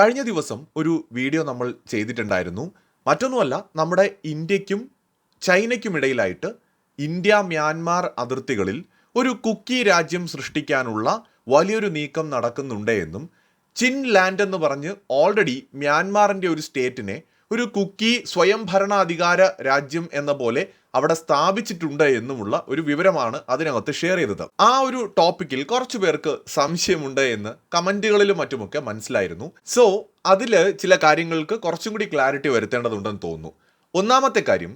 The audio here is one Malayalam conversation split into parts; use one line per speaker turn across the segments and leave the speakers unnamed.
കഴിഞ്ഞ ദിവസം ഒരു വീഡിയോ നമ്മൾ ചെയ്തിട്ടുണ്ടായിരുന്നു. മറ്റൊന്നുമല്ല നമ്മുടെ ഇന്ത്യക്കും ചൈനയ്ക്കും ഇടയിലായിട്ട് ഇന്ത്യ മ്യാൻമാർ അതിർത്തികളിൽ ഒരു കുക്കി രാജ്യം സൃഷ്ടിക്കാനുള്ള വലിയൊരു നീക്കം നടക്കുന്നുണ്ട് എന്നും ചിൻ ലാൻഡ് എന്ന് പറഞ്ഞ് ഓൾറെഡി മ്യാൻമാറിന്റെ ഒരു സ്റ്റേറ്റിനെ ഒരു കുക്കി സ്വയംഭരണാധികാര രാജ്യം എന്ന പോലെ അവിടെ സ്ഥാപിച്ചിട്ടുണ്ട് എന്നുമുള്ള ഒരു വിവരമാണ് അതിനകത്ത് ഷെയർ ചെയ്തത്. ആ ഒരു ടോപ്പിക്കിൽ കുറച്ചു പേർക്ക് സംശയമുണ്ട് എന്ന് കമന്റുകളിലും മറ്റുമൊക്കെ മനസ്സിലായിരുന്നു. സോ അതിൽ ചില കാര്യങ്ങൾക്ക് കുറച്ചും കൂടി ക്ലാരിറ്റി വരുത്തേണ്ടതുണ്ടെന്ന് തോന്നുന്നു. ഒന്നാമത്തെ കാര്യം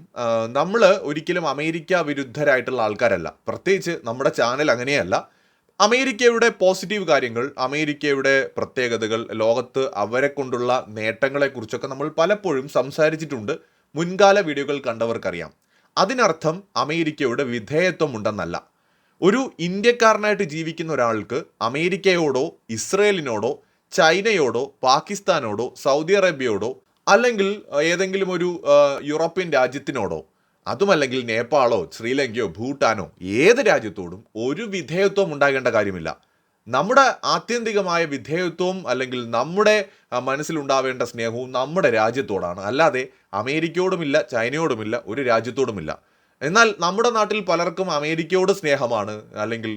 നമ്മൾ ഒരിക്കലും അമേരിക്ക വിരുദ്ധരായിട്ടുള്ള ആൾക്കാരല്ല. പ്രത്യേകിച്ച് നമ്മുടെ ചാനൽ അങ്ങനെയല്ല. അമേരിക്കയുടെ പോസിറ്റീവ് കാര്യങ്ങൾ അമേരിക്കയുടെ പ്രത്യേകതകൾ ലോകത്ത് അവരെ കൊണ്ടുള്ള നേട്ടങ്ങളെക്കുറിച്ചൊക്കെ നമ്മൾ പലപ്പോഴും സംസാരിച്ചിട്ടുണ്ട്. മുൻകാല വീഡിയോകൾ കണ്ടവർക്കറിയാം. അതിനർത്ഥം അമേരിക്കയുടെ വിധേയത്വം ഉണ്ടെന്നല്ല ഒരു ഇന്ത്യക്കാരനായിട്ട് ജീവിക്കുന്ന ഒരാൾക്ക് അമേരിക്കയോടോ ഇസ്രയേലിനോടോ ചൈനയോടോ പാകിസ്ഥാനോടോ സൗദി അറേബ്യയോടോ അല്ലെങ്കിൽ ഏതെങ്കിലും ഒരു യൂറോപ്യൻ രാജ്യത്തിനോടോ അതുമല്ലെങ്കിൽ നേപ്പാളോ ശ്രീലങ്കയോ ഭൂട്ടാനോ ഏത് രാജ്യത്തോടും ഒരു വിധേയത്വം ഉണ്ടാകേണ്ട കാര്യമില്ല. നമ്മുടെ ആത്യന്തികമായ വിധേയത്വവും അല്ലെങ്കിൽ നമ്മുടെ മനസ്സിലുണ്ടാവേണ്ട സ്നേഹവും നമ്മുടെ രാജ്യത്തോടാണ്. അല്ലാതെ അമേരിക്കയോടുമില്ല ചൈനയോടുമില്ല ഒരു രാജ്യത്തോടുമില്ല. എന്നാൽ നമ്മുടെ നാട്ടിൽ പലർക്കും അമേരിക്കയോട് സ്നേഹമാണ് അല്ലെങ്കിൽ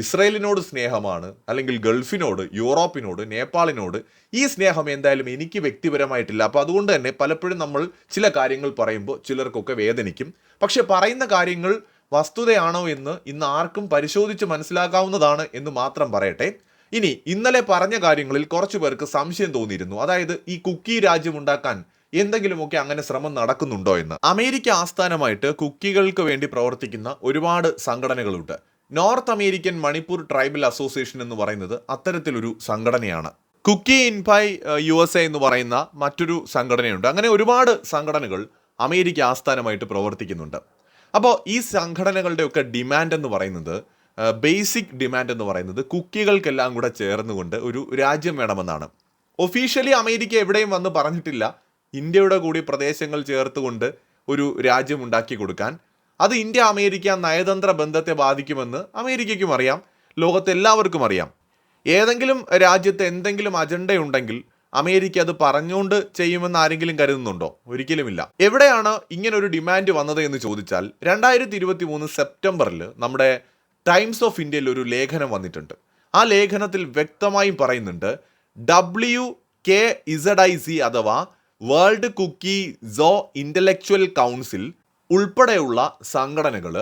ഇസ്രയേലിനോട് സ്നേഹമാണ് അല്ലെങ്കിൽ ഗൾഫിനോട് യൂറോപ്പിനോട് നേപ്പാളിനോട് ഈ സ്നേഹം എന്തായാലും എനിക്ക് വ്യക്തിപരമായിട്ടില്ല. അപ്പോൾ അതുകൊണ്ട് തന്നെ പലപ്പോഴും നമ്മൾ ചില കാര്യങ്ങൾ പറയുമ്പോൾ ചിലർക്കൊക്കെ വേദനിക്കും. പക്ഷെ പറയുന്ന കാര്യങ്ങൾ വസ്തുതയാണോ എന്ന് ഇന്ന് ആർക്കും പരിശോധിച്ച് മനസ്സിലാക്കാവുന്നതാണ് എന്ന് മാത്രം പറയട്ടെ. ഇനി ഇന്നലെ പറഞ്ഞ കാര്യങ്ങളിൽ കുറച്ചു പേർക്ക് സംശയം തോന്നിയിരുന്നു. അതായത് ഈ കുക്കി രാജ്യം ഉണ്ടാക്കാൻ എന്തെങ്കിലുമൊക്കെ അങ്ങനെ ശ്രമം നടക്കുന്നുണ്ടോ എന്ന്. അമേരിക്ക ആസ്ഥാനമായിട്ട് കുക്കികൾക്ക് വേണ്ടി പ്രവർത്തിക്കുന്ന ഒരുപാട് സംഘടനകളുണ്ട്. North American Manipur tribal association എന്ന് പറയുന്നത് അത്തരത്തിലൊരു സംഘടനയാണ്. Kuki Inpi U S A എന്ന് പറയുന്ന മറ്റൊരു സംഘടനയുണ്ട്. അങ്ങനെ ഒരുപാട് സംഘടനകൾ അമേരിക്ക ആസ്ഥാനമായിട്ട് പ്രവർത്തിക്കുന്നുണ്ട്. അപ്പോൾ ഈ സംഘടനകളുടെയൊക്കെ ഡിമാൻഡ് എന്ന് പറയുന്നത് ബേസിക് ഡിമാൻഡ് എന്ന് പറയുന്നത് കുക്കികൾക്കെല്ലാം കൂടെ ചേർന്നുകൊണ്ട് ഒരു രാജ്യം വേണമെന്നാണ്. ഒഫീഷ്യലി അമേരിക്ക എവിടെയും വന്ന് പറഞ്ഞിട്ടില്ല. ഇന്ത്യയുടെ കൂടി പ്രദേശങ്ങൾ ചേർത്തുകൊണ്ട് ഒരു രാജ്യം ഉണ്ടാക്കി കൊടുക്കാൻ. അത് ഇന്ത്യ അമേരിക്ക നയതന്ത്ര ബന്ധത്തെ ബാധിക്കുമെന്ന് അമേരിക്കയ്ക്കും അറിയാം. ലോകത്തെല്ലാവർക്കും അറിയാം. ഏതെങ്കിലും രാജ്യത്ത് എന്തെങ്കിലും അജണ്ടയുണ്ടെങ്കിൽ അമേരിക്ക അത് പറഞ്ഞുകൊണ്ട് ചെയ്യുമെന്ന് ആരെങ്കിലും കരുതുന്നുണ്ടോ? ഒരിക്കലുമില്ല. എവിടെയാണ് ഇങ്ങനെ ഒരു ഡിമാൻഡ് വന്നത് എന്ന് ചോദിച്ചാൽ രണ്ടായിരത്തി ഇരുപത്തി മൂന്ന് സെപ്റ്റംബറിൽ നമ്മുടെ ടൈംസ് ഓഫ് ഇന്ത്യയിൽ ഒരു ലേഖനം വന്നിട്ടുണ്ട്. ആ ലേഖനത്തിൽ വ്യക്തമായും പറയുന്നുണ്ട് W K Z I C അഥവാ world Kuki Zo intellectual council ഉൾപ്പെടെയുള്ള സംഘടനകൾ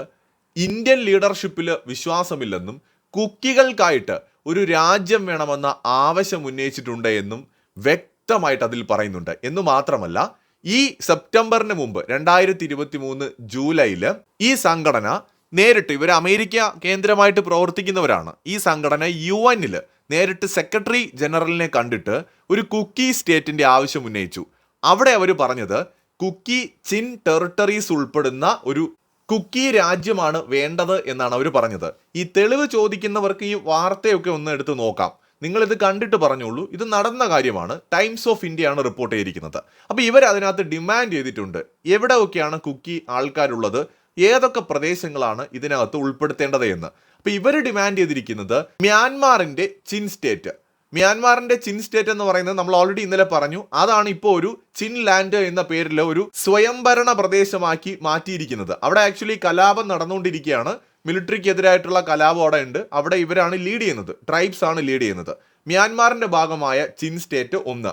ഇന്ത്യൻ ലീഡർഷിപ്പിൽ വിശ്വാസമില്ലെന്നും കുക്കികൾക്കായിട്ട് ഒരു രാജ്യം വേണമെന്ന ആവശ്യം ഉന്നയിച്ചിട്ടുണ്ട് എന്നും വ്യക്തമായിട്ട് അതിൽ പറയുന്നുണ്ട്. എന്ന് മാത്രമല്ല ഈ സെപ്റ്റംബറിന് മുമ്പ് രണ്ടായിരത്തി ഇരുപത്തി മൂന്ന് ജൂലൈയിൽ ഈ സംഘടന നേരിട്ട് ഇവർ അമേരിക്ക കേന്ദ്രമായിട്ട് പ്രവർത്തിക്കുന്നവരാണ്. ഈ സംഘടന യു എന്നിൽ നേരിട്ട് സെക്രട്ടറി ജനറലിനെ കണ്ടിട്ട് ഒരു കുക്കി സ്റ്റേറ്റിന്റെ ആവശ്യം ഉന്നയിച്ചു. അവിടെ അവർ പറഞ്ഞത് കുക്കി ചിൻ ടെറിട്ടറീസ് ഉൾപ്പെടുന്ന ഒരു കുക്കി രാജ്യമാണ് വേണ്ടത് എന്നാണ് അവർ പറഞ്ഞത്. ഈ തെളിവ് ചോദിക്കുന്നവർക്ക് ഈ വാർത്തയൊക്കെ ഒന്ന് എടുത്ത് നോക്കാം. നിങ്ങൾ ഇത് കണ്ടിട്ട് പറഞ്ഞോളൂ ഇത് നടന്ന കാര്യമാണ്. ടൈംസ് ഓഫ് ഇന്ത്യയാണ് റിപ്പോർട്ട് ചെയ്തിരിക്കുന്നത്. അപ്പോൾ ഇവർ അതിനകത്ത് ഡിമാൻഡ് ചെയ്തിട്ടുണ്ട്. എവിടെയൊക്കെയാണ് കുക്കി ആൾക്കാരുള്ളത്? ഏതൊക്കെ പ്രദേശങ്ങളാണ് ഇതിനകത്ത് ഉൾപ്പെടുത്തേണ്ടത് എന്ന്. അപ്പോൾ ഇവർ ഡിമാൻഡ് ചെയ്തിരിക്കുന്നത് മ്യാൻമാറിന്റെ ചിൻ സ്റ്റേറ്റ് മ്യാൻമാറിന്റെ ചിൻ സ്റ്റേറ്റ് എന്ന് പറയുന്നത് നമ്മൾ ഓൾറെഡി ഇന്നലെ പറഞ്ഞു. അതാണ് ഇപ്പോൾ ഒരു ചിൻ ലാൻഡ് എന്ന പേരിൽ ഒരു സ്വയംഭരണ പ്രദേശമാക്കി മാറ്റിയിരിക്കുന്നത്. അവിടെ ആക്ച്വലി കലാപം നടന്നുകൊണ്ടിരിക്കുകയാണ്. മിലിറ്ററിക്കെതിരായിട്ടുള്ള കലാപം അവിടെ ഉണ്ട്. അവിടെ ഇവരാണ് ലീഡ് ചെയ്യുന്നത്. ട്രൈബ്സ് ആണ് ലീഡ് ചെയ്യുന്നത്. മ്യാൻമാറിന്റെ ഭാഗമായ ചിൻ സ്റ്റേറ്റ് ഒന്ന്.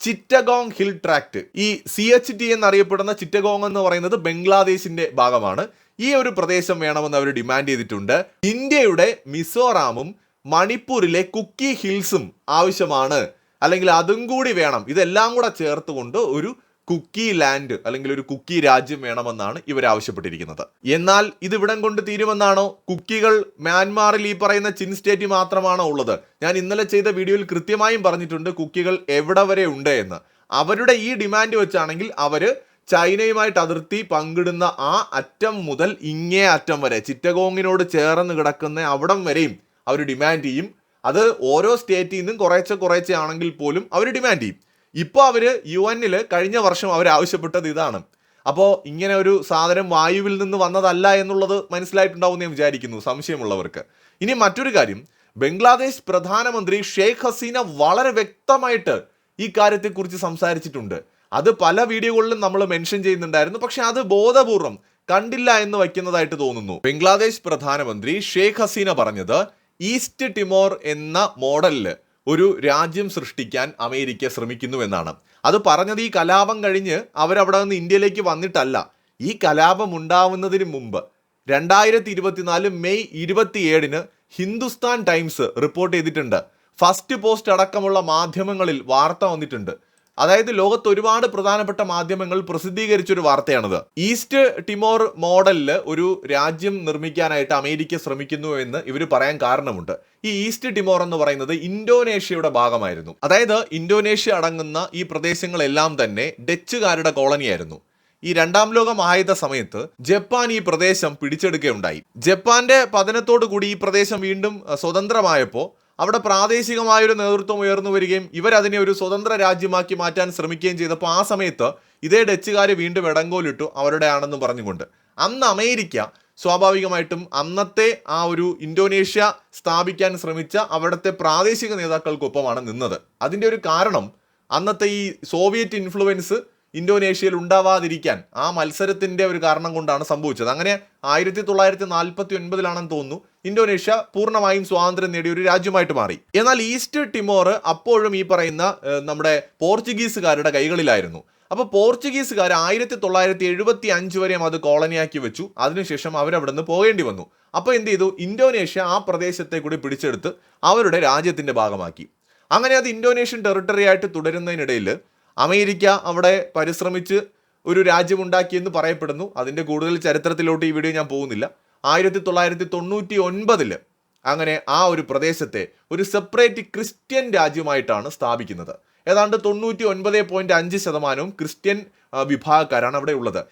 ചിറ്റഗോങ് ഹിൽ ട്രാക്ട് ഈ സി എച്ച് ടി എന്നറിയപ്പെടുന്ന ചിറ്റഗോങ് എന്ന് പറയുന്നത് ബംഗ്ലാദേശിന്റെ ഭാഗമാണ്. ഈ ഒരു പ്രദേശം വേണമെന്ന് അവർ ഡിമാൻഡ് ചെയ്തിട്ടുണ്ട്. ഇന്ത്യയുടെ മിസോറാമും മണിപ്പൂരിലെ കുക്കി ഹിൽസും ആവശ്യമാണ്. അല്ലെങ്കിൽ അതും കൂടി വേണം. ഇതെല്ലാം കൂടെ ചേർത്തുകൊണ്ട് ഒരു കുക്കി ലാൻഡ് അല്ലെങ്കിൽ ഒരു കുക്കി രാജ്യം വേണമെന്നാണ് ഇവർ ആവശ്യപ്പെട്ടിരിക്കുന്നത്. എന്നാൽ ഇത് ഇവിടം കൊണ്ട് തീരുമെന്നാണോ? കുക്കികൾ മ്യാൻമാറിൽ ഈ പറയുന്ന ചിൻ സ്റ്റേറ്റ് മാത്രമാണോ ഉള്ളത്? ഞാൻ ഇന്നലെ ചെയ്ത വീഡിയോയിൽ കൃത്യമായും പറഞ്ഞിട്ടുണ്ട് കുക്കികൾ എവിടെ വരെ ഉണ്ട് എന്ന്. അവരുടെ ഈ ഡിമാൻഡ് വെച്ചാണെങ്കിൽ അവർ ചൈനയുമായിട്ട് അതിർത്തി പങ്കിടുന്ന ആ അറ്റം മുതൽ ഇങ്ങേ അറ്റം വരെ ചിറ്റഗോങ്ങിനോട് ചേർന്ന് കിടക്കുന്ന അവിടം വരെയും അവർ ഡിമാൻഡ് ചെയ്യും. അത് ഓരോ സ്റ്റേറ്റിൽ നിന്നും കുറേച്ചെ കുറേച്ചെ ആണെങ്കിൽ പോലും അവർ ഡിമാൻഡ് ചെയ്യും. ഇപ്പോൾ അവർ യു എന്നിൽ കഴിഞ്ഞ വർഷം അവർ ആവശ്യപ്പെട്ടത് ഇതാണ്. അപ്പോൾ ഇങ്ങനെ ഒരു സാധനം വായുവിൽ നിന്ന് വന്നതല്ല എന്നുള്ളത് മനസ്സിലായിട്ടുണ്ടാവും ഞാൻ വിചാരിക്കുന്നു. സംശയമുള്ളവർക്ക്. ഇനി മറ്റൊരു കാര്യം. ബംഗ്ലാദേശ് പ്രധാനമന്ത്രി ഷെയ്ഖ് ഹസീന വളരെ വ്യക്തമായിട്ട് ഈ കാര്യത്തെക്കുറിച്ച് സംസാരിച്ചിട്ടുണ്ട്. അത് പല വീഡിയോകളിലും നമ്മൾ മെൻഷൻ ചെയ്യുന്നുണ്ടായിരുന്നു. പക്ഷെ അത് ബോധപൂർവം കണ്ടില്ല എന്ന് വയ്ക്കുന്നതായിട്ട് തോന്നുന്നു. ബംഗ്ലാദേശ് പ്രധാനമന്ത്രി ഷെയ്ഖ് ഹസീന പറഞ്ഞത് ഈസ്റ്റ് ടിമോർ എന്ന മോഡലിൽ ഒരു രാജ്യം സൃഷ്ടിക്കാൻ അമേരിക്ക ശ്രമിക്കുന്നുവെന്നാണ്. അത് പറഞ്ഞത് ഈ കലാപം കഴിഞ്ഞ് അവരവിടെ നിന്ന് ഇന്ത്യയിലേക്ക് വന്നിട്ടല്ല. ഈ കലാപം ഉണ്ടാവുന്നതിന് മുമ്പ് രണ്ടായിരത്തി ഇരുപത്തിനാല് മെയ് ഇരുപത്തിയേഴിന് ഹിന്ദുസ്ഥാൻ ടൈംസ് റിപ്പോർട്ട് ചെയ്തിട്ടുണ്ട്. ഫസ്റ്റ് പോസ്റ്റ് അടക്കമുള്ള മാധ്യമങ്ങളിൽ വാർത്ത വന്നിട്ടുണ്ട്. അതായത് ലോകത്ത് ഒരുപാട് പ്രധാനപ്പെട്ട മാധ്യമങ്ങൾ പ്രസിദ്ധീകരിച്ച ഒരു വാർത്തയാണിത്. ഈസ്റ്റ് ടിമോർ മോഡലിൽ ഒരു രാജ്യം നിർമ്മിക്കാനായിട്ട് അമേരിക്ക ശ്രമിക്കുന്നു എന്ന് ഇവർ പറയാൻ കാരണമുണ്ട്. ഈ ഈസ്റ്റ് ടിമോർ എന്ന് പറയുന്നത് ഇന്തോനേഷ്യയുടെ ഭാഗമായിരുന്നു. അതായത് ഇന്തോനേഷ്യ അടങ്ങുന്ന ഈ പ്രദേശങ്ങളെല്ലാം തന്നെ ഡച്ചുകാരുടെ കോളനിയായിരുന്നു. ഈ രണ്ടാം ലോക മഹായുദ്ധ സമയത്ത് ജപ്പാൻ ഈ പ്രദേശം പിടിച്ചെടുക്കുകയുണ്ടായി. ജപ്പാന്റെ പതനത്തോടു കൂടി ഈ പ്രദേശം വീണ്ടും സ്വതന്ത്രമായപ്പോൾ അവിടെ പ്രാദേശികമായൊരു നേതൃത്വം ഉയർന്നു വരികയും ഇവരതിനെ ഒരു സ്വതന്ത്ര രാജ്യമാക്കി മാറ്റാൻ ശ്രമിക്കുകയും ചെയ്തപ്പോൾ ആ സമയത്ത് ഇതേ ഡച്ചുകാർ വീണ്ടും ഇടങ്കോലിട്ടു അവരുടെ ആണെന്ന് പറഞ്ഞുകൊണ്ട്. അന്ന് അമേരിക്ക സ്വാഭാവികമായിട്ടും അന്നത്തെ ആ ഒരു ഇന്തോനേഷ്യ സ്ഥാപിക്കാൻ ശ്രമിച്ച അവിടുത്തെ പ്രാദേശിക നേതാക്കൾക്കൊപ്പമാണ് നിന്നത്. അതിന്റെ ഒരു കാരണം അന്നത്തെ ഈ സോവിയറ്റ് ഇൻഫ്ലുവൻസ് ഇന്തോനേഷ്യയിൽ ഉണ്ടാവാതിരിക്കാൻ ആ മത്സരത്തിന്റെ ഒരു കാരണം കൊണ്ടാണ് സംഭവിച്ചത്. അങ്ങനെ ആയിരത്തി തൊള്ളായിരത്തി നാൽപ്പത്തി ഒൻപതിലാണെന്ന് തോന്നുന്നു. ഇന്തോനേഷ്യ പൂർണമായും സ്വാതന്ത്ര്യം നേടിയ ഒരു രാജ്യമായിട്ട് മാറി. എന്നാൽ ഈസ്റ്റ് ടിമോർ അപ്പോഴും ഈ പറയുന്ന നമ്മുടെ പോർച്ചുഗീസുകാരുടെ കൈകളിലായിരുന്നു. അപ്പോൾ പോർച്ചുഗീസുകാർ ആയിരത്തി തൊള്ളായിരത്തി എഴുപത്തി അഞ്ച് വരെയും അത് കോളനിയാക്കി വെച്ചു. അതിനുശേഷം അവരവിടെ നിന്ന് പോകേണ്ടി വന്നു. അപ്പോൾ എന്ത് ചെയ്തു? ഇന്തോനേഷ്യ ആ പ്രദേശത്തെ കൂടി പിടിച്ചെടുത്ത് അവരുടെ രാജ്യത്തിന്റെ ഭാഗമാക്കി. അങ്ങനെ അത് ഇന്തോനേഷ്യൻ ടെറിട്ടറി ആയിട്ട് തുടരുന്നതിനിടയിൽ അമേരിക്ക അവിടെ പരിശ്രമിച്ച് ഒരു രാജ്യമുണ്ടാക്കിയെന്ന് പറയപ്പെടുന്നു. അതിന്റെ കൂടുതൽ ചരിത്രത്തിലോട്ട് ഈ വീഡിയോ ഞാൻ പോകുന്നില്ല. ആയിരത്തി തൊള്ളായിരത്തി തൊണ്ണൂറ്റി ഒൻപതിൽ അങ്ങനെ ആ ഒരു പ്രദേശത്തെ ഒരു സെപ്പറേറ്റ് ക്രിസ്ത്യൻ രാജ്യമായിട്ടാണ് സ്ഥാപിക്കുന്നത്. ഏതാണ്ട് തൊണ്ണൂറ്റി ഒൻപത് പോയിന്റ് അഞ്ച് ശതമാനവും ക്രിസ്ത്യൻ വിഭാഗക്കാരാണ് അവിടെ ഉള്ളത്.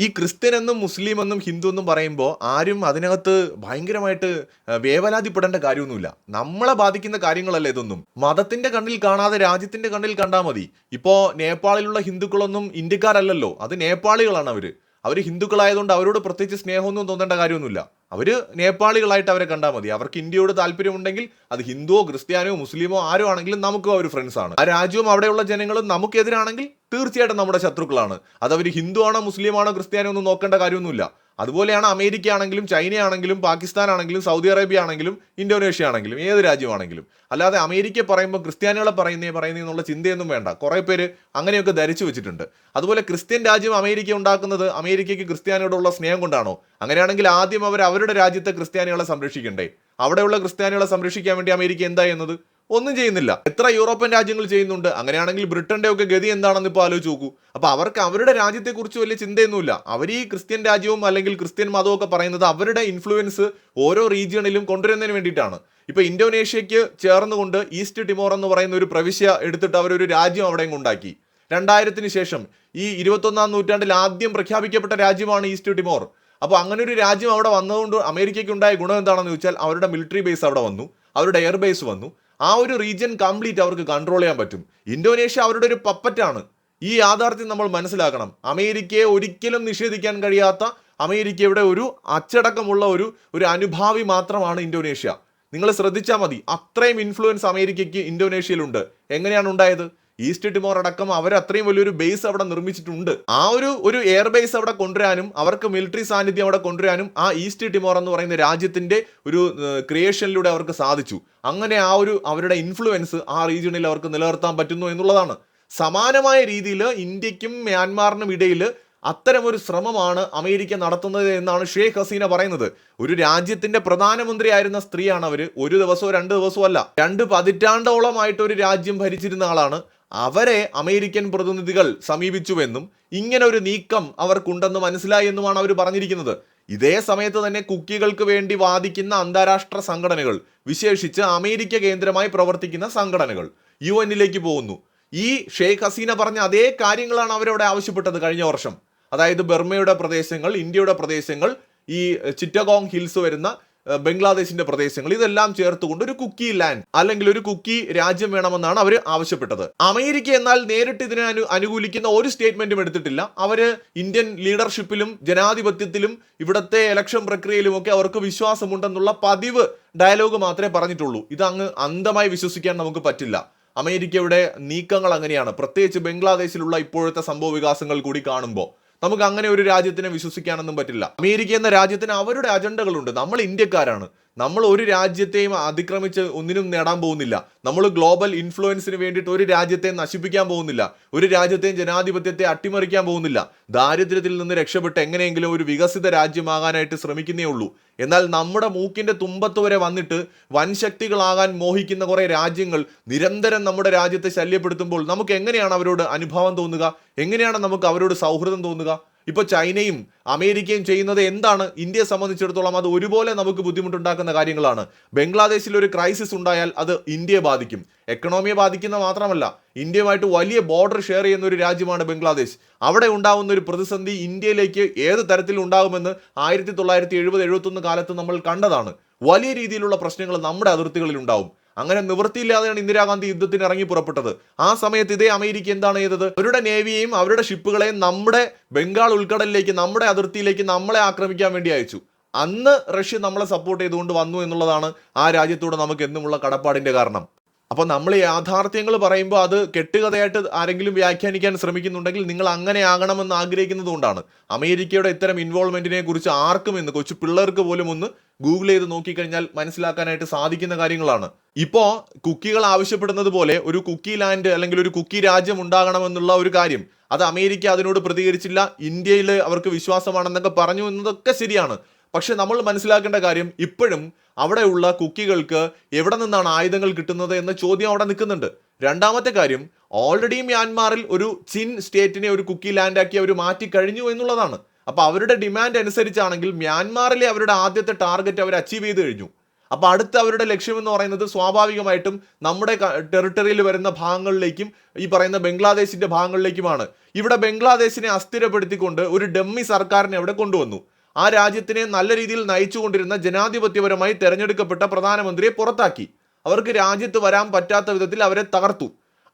ഈ ക്രിസ്ത്യൻ എന്നും മുസ്ലിം എന്നും ഹിന്ദു എന്നും പറയുമ്പോൾ ആരും അതിനകത്ത് ഭയങ്കരമായിട്ട് വേവലാതിപ്പെടേണ്ട കാര്യമൊന്നുമില്ല. നമ്മളെ ബാധിക്കുന്ന കാര്യങ്ങളല്ല ഇതൊന്നും? മതത്തിന്റെ കണ്ണിൽ കാണാതെ രാജ്യത്തിന്റെ കണ്ണിൽ കണ്ടാൽ മതി. ഇപ്പോൾ നേപ്പാളിലുള്ള ഹിന്ദുക്കളൊന്നും ഇന്ത്യക്കാരല്ലല്ലോ. അത് നേപ്പാളികളാണ് അവർ. അവർ ഹിന്ദുക്കളായതുകൊണ്ട് അവരോട് പ്രത്യേകിച്ച് സ്നേഹമൊന്നും തോന്നേണ്ട കാര്യമൊന്നുമില്ല. അവർ നേപ്പാളികളായിട്ട് അവരെ കണ്ടാൽ മതി. അവർക്ക് ഇന്ത്യയോട് താല്പര്യമുണ്ടെങ്കിൽ അത് ഹിന്ദുവോ ക്രിസ്ത്യാനോ മുസ്ലിമോ ആരോ ആണെങ്കിലും നമുക്കും അവർ ഫ്രണ്ട്സ് ആണ്. ആ രാജ്യവും അവിടെയുള്ള ജനങ്ങളും നമുക്കെതിരാണെങ്കിൽ തീർച്ചയായിട്ടും നമ്മുടെ ശത്രുക്കളാണ്. അത് ഹിന്ദു ആണോ മുസ്ലിം ആണോ ക്രിസ്ത്യാനോ ഒന്നും നോക്കേണ്ട കാര്യമൊന്നുമില്ല. അതുപോലെയാണ് അമേരിക്ക ആണെങ്കിലും ചൈനയാണെങ്കിലും പാകിസ്ഥാൻ ആണെങ്കിലും സൗദി അറേബ്യ ആണെങ്കിലും ഇന്തോനേഷ്യ ആണെങ്കിലും ഏത് രാജ്യമാണെങ്കിലും. അല്ലാതെ അമേരിക്ക പറയുമ്പോൾ ക്രിസ്ത്യാനികളെ പറയുന്നേ പറയുന്നേ എന്നുള്ള ചിന്തയൊന്നും വേണ്ട. കുറേ പേര് അങ്ങനെയൊക്കെ ധരിച്ചു വെച്ചിട്ടുണ്ട്. അതുപോലെ ക്രിസ്ത്യൻ രാജ്യം അമേരിക്ക ഉണ്ടാക്കുന്നത് അമേരിക്കയ്ക്ക് ക്രിസ്ത്യാനിയോടുള്ള സ്നേഹം കൊണ്ടാണോ? അങ്ങനെയാണെങ്കിൽ ആദ്യം അവർ അവരുടെ രാജ്യത്തെ ക്രിസ്ത്യാനികളെ സംരക്ഷിക്കണ്ടേ? അവിടെയുള്ള ക്രിസ്ത്യാനികളെ സംരക്ഷിക്കാൻ വേണ്ടി അമേരിക്ക എന്താ ചെയ്യുന്നത്? ഒന്നും ചെയ്യുന്നില്ല. എത്ര യൂറോപ്യൻ രാജ്യങ്ങൾ ചെയ്യുന്നുണ്ട്. അങ്ങനെയാണെങ്കിൽ ബ്രിട്ടന്റെ ഒക്കെ ഗതി എന്താണെന്ന് ഇപ്പോൾ ആലോചിച്ച് നോക്കൂ. അപ്പൊ അവർക്ക് അവരുടെ രാജ്യത്തെക്കുറിച്ച് വലിയ ചിന്തയൊന്നുമില്ല. അവർ ഈ ക്രിസ്ത്യൻ രാജ്യവും അല്ലെങ്കിൽ ക്രിസ്ത്യൻ മതവും ഒക്കെ പറയുന്നത് അവരുടെ ഇൻഫ്ലുവൻസ് ഓരോ റീജിയണിലും കൊണ്ടുവരുന്നതിന് വേണ്ടിയിട്ടാണ്. ഇപ്പൊ ഇന്തോനേഷ്യക്ക് ചേർന്നുകൊണ്ട് ഈസ്റ്റ് ടിമോർ എന്ന് പറയുന്ന ഒരു പ്രവിശ്യ എടുത്തിട്ട് അവരൊരു രാജ്യം അവിടെ ഉണ്ടാക്കി രണ്ടായിരത്തിന് ശേഷം ഈ ഇരുപത്തൊന്നാം നൂറ്റാണ്ടിൽ ആദ്യം പ്രഖ്യാപിക്കപ്പെട്ട രാജ്യമാണ് ഈസ്റ്റ് ടിമോർ. അപ്പോൾ അങ്ങനെ ഒരു രാജ്യം അവിടെ വന്നതുകൊണ്ട് അമേരിക്കയ്ക്ക് ഉണ്ടായ ഗുണം എന്താണെന്ന് ചോദിച്ചാൽ അവരുടെ മിലിറ്ററി ബേസ് അവിടെ വന്നു. അവരുടെ എയർ ബേസ് വന്നു. ആ ഒരു റീജിയൻ കംപ്ലീറ്റ് അവർക്ക് കൺട്രോൾ ചെയ്യാൻ പറ്റും. ഇന്തോനേഷ്യ അവരുടെ ഒരു പപ്പറ്റാണ്. ഈ യാഥാർത്ഥ്യം നമ്മൾ മനസ്സിലാക്കണം. അമേരിക്കയെ ഒരിക്കലും നിഷേധിക്കാൻ കഴിയാത്ത അമേരിക്കയുടെ ഒരു അച്ചടക്കമുള്ള ഒരു ഒരു അനുഭാവി മാത്രമാണ് ഇന്തോനേഷ്യ. നിങ്ങൾ ശ്രദ്ധിച്ചാൽ മതി. അത്രയും ഇൻഫ്ലുവൻസ് അമേരിക്കയ്ക്ക് ഇന്തോനേഷ്യയിലുണ്ട്. എങ്ങനെയാണ് ഉണ്ടായത്? ഈസ്റ്റ് ടിമോർ അടക്കം അവർ അത്രയും വലിയൊരു ബേസ് അവിടെ നിർമ്മിച്ചിട്ടുണ്ട്. ആ ഒരു ഒരു എയർ ബേസ് അവിടെ കൊണ്ടുവരാനും അവർക്ക് മിലിറ്ററി സാന്നിധ്യം അവിടെ കൊണ്ടുവരാനും ആ ഈസ്റ്റ് ടിമോർ എന്ന് പറയുന്ന രാജ്യത്തിന്റെ ഒരു ക്രിയേഷനിലൂടെ അവർക്ക് സാധിച്ചു. അങ്ങനെ ആ ഒരു അവരുടെ ഇൻഫ്ലുവൻസ് ആ റീജിയണിൽ അവർക്ക് നിലനിർത്താൻ പറ്റുന്നു എന്നുള്ളതാണ്. സമാനമായ രീതിയിൽ ഇന്ത്യക്കും മ്യാൻമാറിനും ഇടയിൽ അത്തരമൊരു ശ്രമമാണ് അമേരിക്ക നടത്തുന്നത് എന്നാണ് ഷേഖ് ഹസീന പറയുന്നത്. ഒരു രാജ്യത്തിന്റെ പ്രധാനമന്ത്രി ആയിരുന്ന സ്ത്രീയാണ് അവർ ഒരു ദിവസവും രണ്ട് ദിവസവും അല്ല. രണ്ട് പതിറ്റാണ്ടോളമായിട്ട് ഒരു രാജ്യം ഭരിച്ചിരുന്ന ആളാണ്. അവരെ അമേരിക്കൻ പ്രതിനിധികൾ സമീപിച്ചുവെന്നും ഇങ്ങനെ ഒരു നീക്കം അവർക്കുണ്ടെന്ന് മനസ്സിലായി എന്നുമാണ് അവർ പറഞ്ഞിരിക്കുന്നത്. ഇതേ സമയത്ത് തന്നെ കുക്കികൾക്ക് വേണ്ടി വാദിക്കുന്ന അന്താരാഷ്ട്ര സംഘടനകൾ വിശേഷിച്ച് അമേരിക്ക കേന്ദ്രമായി പ്രവർത്തിക്കുന്ന സംഘടനകൾ യു എന്നിലേക്ക് പോകുന്നു. ഈ ഷെയ്ഖ് ഹസീന പറഞ്ഞ അതേ കാര്യങ്ങളാണ് അവരവിടെ ആവശ്യപ്പെട്ടത് കഴിഞ്ഞ വർഷം. അതായത് ബർമയുടെ പ്രദേശങ്ങൾ ഇന്ത്യയുടെ പ്രദേശങ്ങൾ ഈ ചിറ്റഗോങ് ഹിൽസ് വരുന്ന ബംഗ്ലാദേശിന്റെ പ്രദേശങ്ങൾ. ഇതെല്ലാം ചേർത്തുകൊണ്ട് ഒരു കുക്കി ലാൻഡ് അല്ലെങ്കിൽ ഒരു കുക്കി രാജ്യം വേണമെന്നാണ് അവർ ആവശ്യപ്പെട്ടത്. അമേരിക്ക എന്നാൽ നേരിട്ട് ഇതിനെ അനു അനുകൂലിക്കുന്ന ഒരു സ്റ്റേറ്റ്മെന്റും എടുത്തിട്ടില്ല. അവർ ഇന്ത്യൻ ലീഡർഷിപ്പിലും ജനാധിപത്യത്തിലും ഇവിടത്തെ ഇലക്ഷൻ പ്രക്രിയയിലും ഒക്കെ അവർക്ക് വിശ്വാസമുണ്ടെന്നുള്ള പതിവ് ഡയലോഗ് മാത്രമേ പറഞ്ഞിട്ടുള്ളൂ. ഇത് അങ്ങ് അന്ധമായി വിശ്വസിക്കാൻ നമുക്ക് പറ്റില്ല. അമേരിക്കയുടെ നീക്കങ്ങൾ അങ്ങനെയാണ്. പ്രത്യേകിച്ച് ബംഗ്ലാദേശിലുള്ള ഇപ്പോഴത്തെ സംഭവ വികാസങ്ങൾ കൂടി കാണുമ്പോൾ നമുക്ക് അങ്ങനെ ഒരു രാജ്യത്തിനെ വിശ്വസിക്കാനൊന്നും പറ്റില്ല. അമേരിക്ക എന്ന രാജ്യത്തിന് അവരുടെ അജണ്ടകളുണ്ട്. നമ്മൾ ഇന്ത്യക്കാരാണ്. നമ്മൾ ഒരു രാജ്യത്തെയും അതിക്രമിച്ച് ഒന്നിനും നേടാൻ പോകുന്നില്ല. നമ്മൾ ഗ്ലോബൽ ഇൻഫ്ലുവൻസിന് വേണ്ടിയിട്ട് ഒരു രാജ്യത്തെ നശിപ്പിക്കാൻ പോകുന്നില്ല. ഒരു രാജ്യത്തെയും ജനാധിപത്യത്തെ അട്ടിമറിക്കാൻ പോകുന്നില്ല. ദാരിദ്ര്യത്തിൽ നിന്ന് രക്ഷപ്പെട്ട് എങ്ങനെയെങ്കിലും ഒരു വികസിത രാജ്യമാകാനായിട്ട് ശ്രമിക്കുന്നേ ഉള്ളൂ. എന്നാൽ നമ്മുടെ മൂക്കിന്റെ തുമ്പത്ത് വരെ വന്നിട്ട് വൻശക്തികളാകാൻ മോഹിക്കുന്ന കുറേ രാജ്യങ്ങൾ നിരന്തരം നമ്മുടെ രാജ്യത്തെ ശല്യപ്പെടുത്തുമ്പോൾ നമുക്ക് എങ്ങനെയാണ് അവരോട് അനുഭവം തോന്നുക? എങ്ങനെയാണ് നമുക്ക് അവരോട് സൗഹൃദം തോന്നുക? ഇപ്പൊ ചൈനയും അമേരിക്കയും ചെയ്യുന്നത് എന്താണ്? ഇന്ത്യയെ സംബന്ധിച്ചിടത്തോളം അത് ഒരുപോലെ നമുക്ക് ബുദ്ധിമുട്ടുണ്ടാക്കുന്ന കാര്യങ്ങളാണ്. ബംഗ്ലാദേശിൽ ഒരു ക്രൈസിസ് ഉണ്ടായാൽ അത് ഇന്ത്യയെ ബാധിക്കും. എക്കണോമിയെ ബാധിക്കുന്ന മാത്രമല്ല ഇന്ത്യയുമായിട്ട് വലിയ ബോർഡർ ഷെയർ ചെയ്യുന്ന ഒരു രാജ്യമാണ് ബംഗ്ലാദേശ്. അവിടെ ഉണ്ടാകുന്ന ഒരു പ്രതിസന്ധി ഇന്ത്യയിലേക്ക് ഏത് തരത്തിൽ ഉണ്ടാകുമെന്ന് ആയിരത്തി തൊള്ളായിരത്തി എഴുപത് എഴുപത്തൊന്ന് കാലത്ത് നമ്മൾ കണ്ടതാണ്. വലിയ രീതിയിലുള്ള പ്രശ്നങ്ങൾ നമ്മുടെ അതിർത്തികളിൽ ഉണ്ടാവും. അങ്ങനെ നിവൃത്തിയില്ലാതെയാണ് ഇന്ദിരാഗാന്ധി യുദ്ധത്തിന് ഇറങ്ങി പുറപ്പെട്ടത്. ആ സമയത്ത് ഇതേ അമേരിക്ക എന്താണ് ചെയ്തത്? അവരുടെ നേവിയെയും അവരുടെ ഷിപ്പുകളെയും നമ്മുടെ ബംഗാൾ ഉൾക്കടലിലേക്ക് നമ്മുടെ അതിർത്തിയിലേക്ക് നമ്മളെ ആക്രമിക്കാൻ വേണ്ടി അയച്ചു. അന്ന് റഷ്യ നമ്മളെ സപ്പോർട്ട് ചെയ്തുകൊണ്ട് വന്നു എന്നുള്ളതാണ് ആ രാജ്യത്തോട് നമുക്ക് എന്നുമുള്ള കടപ്പാടിന്റെ കാരണം. അപ്പോൾ നമ്മൾ യാഥാർത്ഥ്യങ്ങൾ പറയുമ്പോൾ അത് കെട്ടുകഥയായിട്ട് ആരെങ്കിലും വ്യാഖ്യാനിക്കാൻ ശ്രമിക്കുന്നുണ്ടെങ്കിൽ നിങ്ങൾ അങ്ങനെ ആകണമെന്ന് ആഗ്രഹിക്കുന്നതുകൊണ്ടാണ് അമേരിക്കയുടെ ഇത്തരം ഇൻവോൾവ്മെന്റിനെ കുറിച്ച് ആർക്കും ഇന്ന് കൊച്ചു പിള്ളേർക്ക് പോലും ഒന്ന് ഗൂഗിൾ ചെയ്ത് നോക്കിക്കഴിഞ്ഞാൽ മനസ്സിലാക്കാനായിട്ട് സാധിക്കുന്ന കാര്യങ്ങളാണ്. ഇപ്പോൾ കുക്കികൾ ആവശ്യപ്പെടുന്നത് പോലെ ഒരു കുക്കി ലാൻഡ് അല്ലെങ്കിൽ ഒരു കുക്കി രാജ്യം ഉണ്ടാകണമെന്നുള്ള ഒരു കാര്യം അത് അമേരിക്ക അതിനോട് പ്രതികരിച്ചില്ല ഇന്ത്യയിൽ അവർക്ക് വിശ്വാസമാണെന്നൊക്കെ പറഞ്ഞു എന്നതൊക്കെ ശരിയാണ്. പക്ഷെ നമ്മൾ മനസ്സിലാക്കേണ്ട കാര്യം ഇപ്പോഴും അവിടെയുള്ള കുക്കികൾക്ക് എവിടെ നിന്നാണ് ആയുധങ്ങൾ കിട്ടുന്നത് എന്ന ചോദ്യം അവിടെ നിൽക്കുന്നുണ്ട്. രണ്ടാമത്തെ കാര്യം ഓൾറെഡി മ്യാൻമാറിൽ ഒരു ചിൻ സ്റ്റേറ്റിനെ ഒരു കുക്കി ലാൻഡാക്കി അവർ മാറ്റി കഴിഞ്ഞു എന്നുള്ളതാണ്. അപ്പൊ അവരുടെ ഡിമാൻഡ് അനുസരിച്ചാണെങ്കിൽ മ്യാൻമാറിലെ അവരുടെ ആദ്യത്തെ ടാർഗറ്റ് അവർ അച്ചീവ് ചെയ്ത് കഴിഞ്ഞു. അപ്പോൾ അടുത്ത അവരുടെ ലക്ഷ്യം എന്ന് പറയുന്നത് സ്വാഭാവികമായിട്ടും നമ്മുടെ ടെറിട്ടറിയിൽ വരുന്ന ഭാഗങ്ങളിലേക്കും ഈ പറയുന്ന ബംഗ്ലാദേശിന്റെ ഭാഗങ്ങളിലേക്കുമാണ്. ഇവിടെ ബംഗ്ലാദേശിനെ അസ്ഥിരപ്പെടുത്തിക്കൊണ്ട് ഒരു ഡമ്മി സർക്കാരിനെ അവിടെ കൊണ്ടുവന്നു. ആ രാജ്യത്തിനെ നല്ല രീതിയിൽ നയിച്ചുകൊണ്ടിരുന്ന ജനാധിപത്യപരമായി തെരഞ്ഞെടുക്കപ്പെട്ട പ്രധാനമന്ത്രിയെ പുറത്താക്കി. അവർക്ക് രാജ്യത്ത് വരാൻ പറ്റാത്ത വിധത്തിൽ അവരെ തകർത്തു.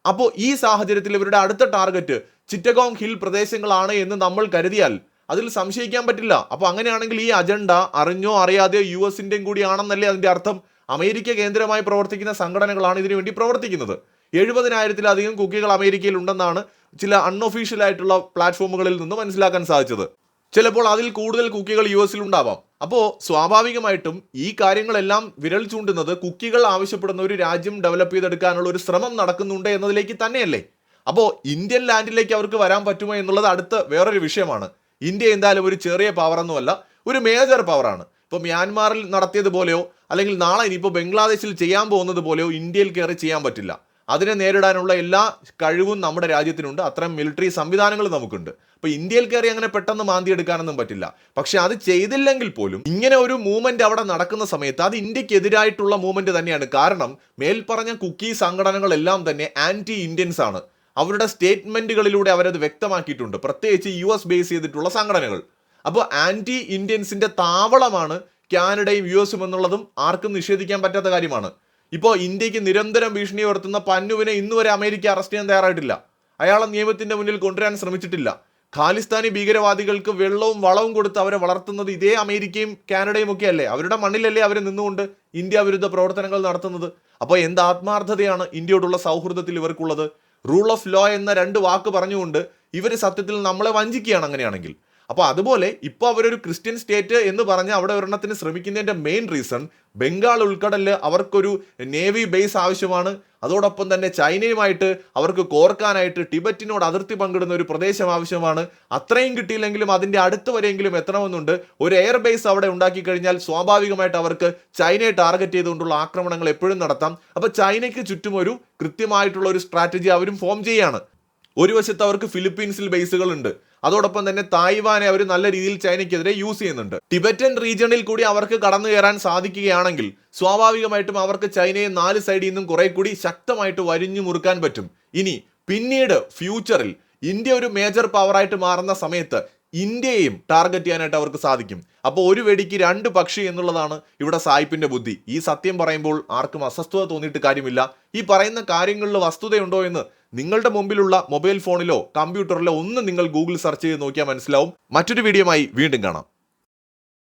അപ്പോൾ ഈ സാഹചര്യത്തിൽ ഇവരുടെ അടുത്ത ടാർഗറ്റ് ചിറ്റഗോങ് ഹിൽ പ്രദേശങ്ങളാണ് എന്ന് നമ്മൾ കരുതിയാൽ അതിൽ സംശയിക്കാൻ പറ്റില്ല. അപ്പോൾ അങ്ങനെയാണെങ്കിൽ ഈ അജണ്ട അറിഞ്ഞോ അറിയാതെയോ യു എസിന്റെയും കൂടിയാണെന്നല്ലേ അതിന്റെ അർത്ഥം? അമേരിക്ക കേന്ദ്രമായി പ്രവർത്തിക്കുന്ന സംഘടനകളാണ് ഇതിനു വേണ്ടി പ്രവർത്തിക്കുന്നത്. എഴുപതിനായിരത്തിലധികം കുക്കികൾ അമേരിക്കയിൽ ഉണ്ടെന്നാണ് ചില അൺഒഫീഷ്യൽ ആയിട്ടുള്ള പ്ലാറ്റ്ഫോമുകളിൽ നിന്ന് മനസ്സിലാക്കാൻ സാധിച്ചത്. ചിലപ്പോൾ അതിൽ കൂടുതൽ കുക്കികൾ യു എസിൽ ഉണ്ടാവാം. അപ്പോൾ സ്വാഭാവികമായിട്ടും ഈ കാര്യങ്ങളെല്ലാം വിരൽ ചൂണ്ടുന്നത് കുക്കികൾ ആവശ്യപ്പെടുന്ന ഒരു രാജ്യം ഡെവലപ്പ് ചെയ്തെടുക്കാനുള്ള ഒരു ശ്രമം നടക്കുന്നുണ്ട് എന്നതിലേക്ക് തന്നെയല്ലേ? അപ്പോൾ ഇന്ത്യൻ ലാൻഡിലേക്ക് അവർക്ക് വരാൻ പറ്റുമോ എന്നുള്ളത് അടുത്ത വേറൊരു വിഷയമാണ്. ഇന്ത്യ എന്തായാലും ഒരു ചെറിയ പവറൊന്നുമല്ല ഒരു മേജർ പവറാണ് ഇപ്പോൾ മ്യാൻമാറിൽ നടത്തിയതുപോലെയോ അല്ലെങ്കിൽ നാളെ ഇനിയിപ്പോൾ ബംഗ്ലാദേശിൽ ചെയ്യാൻ പോകുന്നത് പോലെയോ ഇന്ത്യയിൽ കയറി ചെയ്യാൻ പറ്റില്ല. അതിനെ നേരിടാനുള്ള എല്ലാ കഴിവും നമ്മുടെ രാജ്യത്തിനുണ്ട്. അത്തരം മിലിറ്ററി സംവിധാനങ്ങൾ നമുക്കുണ്ട്. അപ്പോൾ ഇന്ത്യയിൽ കയറി അങ്ങനെ പെട്ടെന്ന് മാന്തി എടുക്കാനൊന്നും പറ്റില്ല. പക്ഷെ അത് ചെയ്തില്ലെങ്കിൽ പോലും ഇങ്ങനെ ഒരു മൂവ്മെന്റ് അവിടെ നടക്കുന്ന സമയത്ത് അത് ഇന്ത്യക്കെതിരായിട്ടുള്ള മൂവ്മെന്റ് തന്നെയാണ്. കാരണം മേൽപ്പറഞ്ഞ കുക്കി സംഘടനകളെല്ലാം തന്നെ ആന്റി ഇന്ത്യൻസ് ആണ്. അവരുടെ സ്റ്റേറ്റ്മെന്റുകളിലൂടെ അവരത് വ്യക്തമാക്കിയിട്ടുണ്ട്. പ്രത്യേകിച്ച് യു എസ് ബേസ് ചെയ്തിട്ടുള്ള സംഘടനകൾ. അപ്പോൾ ആന്റി ഇന്ത്യൻസിന്റെ താവളമാണ് കാനഡയും യു എസും എന്നുള്ളതും ആർക്കും നിഷേധിക്കാൻ പറ്റാത്ത കാര്യമാണ്. ഇപ്പോൾ ഇന്ത്യയ്ക്ക് നിരന്തരം ഭീഷണി ഉയർത്തുന്ന പന്നുവിനെ ഇന്നുവരെ അമേരിക്ക അറസ്റ്റ് ചെയ്യാൻ തയ്യാറായിട്ടില്ല. അയാളെ നിയമത്തിന്റെ മുന്നിൽ കൊണ്ടുവരാൻ ശ്രമിച്ചിട്ടില്ല. ഖാലിസ്ഥാനി ഭീകരവാദികൾക്ക് വെള്ളവും വളവും കൊടുത്ത് അവരെ വളർത്തുന്നത് ഇതേ അമേരിക്കയും കാനഡയും ഒക്കെ അല്ലേ? അവരുടെ മണ്ണിലല്ലേ അവർ നിന്നുകൊണ്ട് ഇന്ത്യ വിരുദ്ധ പ്രവർത്തനങ്ങൾ നടത്തുന്നത്? അപ്പോൾ എന്ത് ആത്മാർത്ഥതയാണ് ഇന്ത്യയോടുള്ള സൗഹൃദത്തിൽ ഇവർക്കുള്ളത്? റൂൾ ഓഫ് ലോ എന്ന രണ്ട് വാക്ക് പറഞ്ഞുകൊണ്ട് ഇവർ സത്യത്തിൽ നമ്മളെ വഞ്ചിക്കുകയാണ് അങ്ങനെയാണെങ്കിൽ. അപ്പോൾ അതുപോലെ ഇപ്പോൾ അവരൊരു ക്രിസ്ത്യൻ സ്റ്റേറ്റ് എന്ന് പറഞ്ഞ് അവിടെ ഒരെണ്ണത്തിന് ശ്രമിക്കുന്നതിന്റെ മെയിൻ റീസൺ ബംഗാൾ ഉൾക്കടലിൽ അവർക്കൊരു നേവി ബേസ് ആവശ്യമാണ്. അതോടൊപ്പം തന്നെ ചൈനയുമായിട്ട് അവർക്ക് കോർക്കാനായിട്ട് ടിബറ്റിനോട് അതിർത്തി പങ്കിടുന്ന ഒരു പ്രദേശം ആവശ്യമാണ്. അത്രയും കിട്ടിയില്ലെങ്കിലും അതിന്റെ അടുത്ത് വരെയെങ്കിലും എത്തണമെന്നുണ്ട്. ഒരു എയർ ബേസ് അവിടെ ഉണ്ടാക്കി കഴിഞ്ഞാൽ സ്വാഭാവികമായിട്ട് അവർക്ക് ചൈനയെ ടാർഗറ്റ് ചെയ്തുകൊണ്ടുള്ള ആക്രമണങ്ങൾ എപ്പോഴും നടത്താം. അപ്പോൾ ചൈനയ്ക്ക് ചുറ്റും ഒരു കൃത്യമായിട്ടുള്ള ഒരു സ്ട്രാറ്റജി അവരും ഫോം ചെയ്യാണ്. ഒരു വശത്ത് അവർക്ക് ഫിലിപ്പീൻസിൽ ബേസുകൾ ഉണ്ട് അതോടൊപ്പം തന്നെ തായ്വാനെ അവർ നല്ല രീതിയിൽ ചൈനയ്ക്കെതിരെ യൂസ് ചെയ്യുന്നുണ്ട്. ടിബറ്റൻ റീജിയണിൽ കൂടി അവർക്ക് കടന്നു കയറാൻ സാധിക്കുകയാണെങ്കിൽ സ്വാഭാവികമായിട്ടും അവർക്ക് ചൈനയെ നാല് സൈഡിൽ നിന്നും കുറെ കൂടി ശക്തമായിട്ട് വരിഞ്ഞു മുറുക്കാൻ പറ്റും. ഇനി പിന്നീട് ഫ്യൂച്ചറിൽ ഇന്ത്യ ഒരു മേജർ പവറായിട്ട് മാറുന്ന സമയത്ത് ഇന്ത്യയെയും ടാർഗറ്റ് ചെയ്യാനായിട്ട് അവർക്ക് സാധിക്കും. അപ്പോൾ ഒരു വെടിക്ക് രണ്ട് പക്ഷി എന്നുള്ളതാണ് ഇവിടെ സായിപ്പിന്റെ ബുദ്ധി. ഈ സത്യം പറയുമ്പോൾ ആർക്കും അസ്വസ്ഥത തോന്നിയിട്ട് കാര്യമില്ല. ഈ പറയുന്ന കാര്യങ്ങളിൽ വസ്തുതയുണ്ടോ എന്ന് നിങ്ങളുടെ മുമ്പിലുള്ള മൊബൈൽ ഫോണിലോ കമ്പ്യൂട്ടറിലോ ഒന്ന് നിങ്ങൾ ഗൂഗിൾ സെർച്ച് ചെയ്ത് നോക്കിയാൽ മനസ്സിലാവും. മറ്റൊരു വീഡിയോയുമായി വീണ്ടും കാണാം.